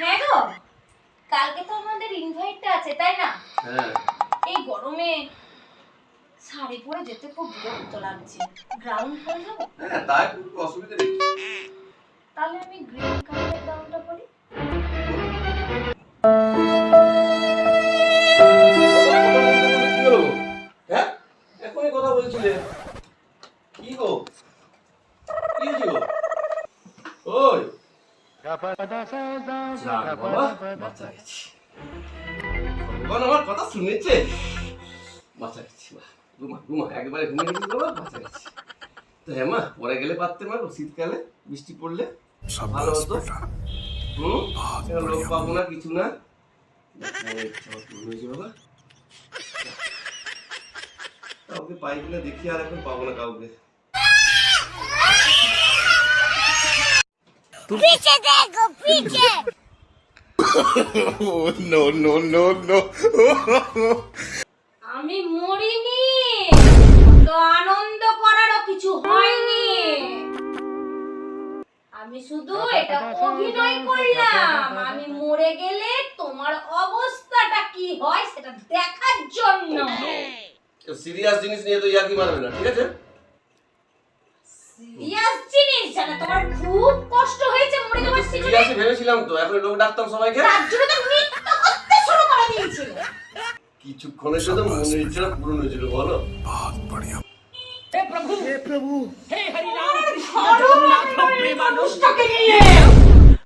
হ্যাঁ গো কালকে তো আমাদের ইনভাইটটা আছে তাই না? হ্যাঁ। এই গরমে শাড়ি পরে যেতে খুব বিরক্ত লাগছে। গ্রাউন্ড যাব? হ্যাঁ তা একটু অসুবিধা নেই। তাহলে আমি গ্রিন কালারের গ্রাউন্ডটা পরি। হ্যাঁ? এখনই কথা বলছিলে। কি গো কি হয়েছে গো ওই যাক বাবা, বাঁচা গেছি। ভগবান আমার কথা শুনেছে বাঁচা গেছি বাহ ঘুমা ঘুমা একবারে ঘুমিয়ে গেছি বাবা বাঁচা গেছি তো হ্যাঁ মা পরে গেলে পারতে পারব শীতকালে বৃষ্টি পড়লে ভালো হতো হুম লোক পাবো না কিছু না কাউকে পাই কিনা দেখি আর এখন পাবো না কাউকে पीछे देखो पीछे no, no, no, no. আমি মরিনি তো আনন্দ করারও কিছু হয়নি আমি শুধু এটা অভিনয় করলাম আমি মরে গেলে তোমার অবস্থাটা কি হয় সেটা দেখার জন্য সিরিয়াস জিনিস নিয়ে তো ইয়াকি মারবে না ঠিক আছে সিরিয়াস জিনিস জানা তোমার খুব কষ্ট সিরিয়াসই ভেবেছিলাম তো। এখন লোক ডাকতাম সবাইকে। তার জন্য তো মৃত্যু করতে শুরু করে দিয়েছিল কিছুক্ষণের সাথে মনে ইচ্ছা পূরণ হয়েছিল বলো। ধরো আপনার এই মানুষটাকে নিয়ে।